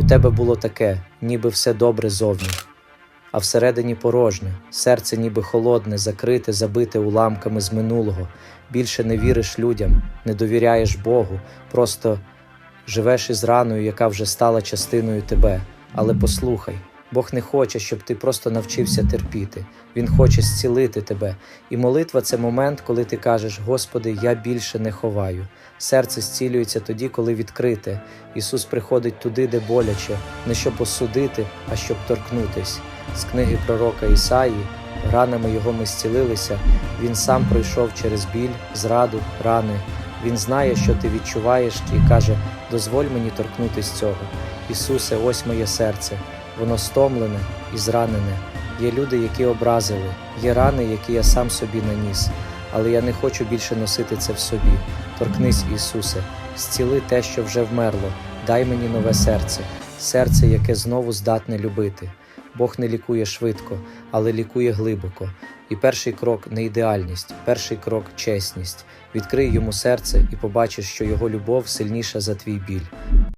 У тебе було таке, ніби все добре зовні, а всередині порожнє, серце ніби холодне, закрите, забите уламками з минулого. Більше не віриш людям, не довіряєш Богу, просто живеш із раною, яка вже стала частиною тебе. Але послухай, Бог не хоче, щоб ти просто навчився терпіти. Він хоче зцілити тебе. І молитва це момент, коли ти кажеш: Господи, я більше не ховаю. Серце зцілюється тоді, коли відкрите. Ісус приходить туди, де боляче, не щоб осудити, а щоб торкнутись. З книги пророка Ісаї, ранами його ми зцілилися. Він сам пройшов через біль, зраду, рани. Він знає, що ти відчуваєш, і каже: дозволь мені торкнутись цього. Ісусе, ось моє серце, воно стомлене і зранене. Є люди, які образили, є рани, які я сам собі наніс, але я не хочу більше носити це в собі. Торкнись, Ісусе, зціли те, що вже вмерло, дай мені нове серце, серце, яке знову здатне любити. Бог не лікує швидко, але лікує глибоко. І перший крок не ідеальність, перший крок чесність. Відкрий йому серце і побачиш, що його любов сильніша за твій біль.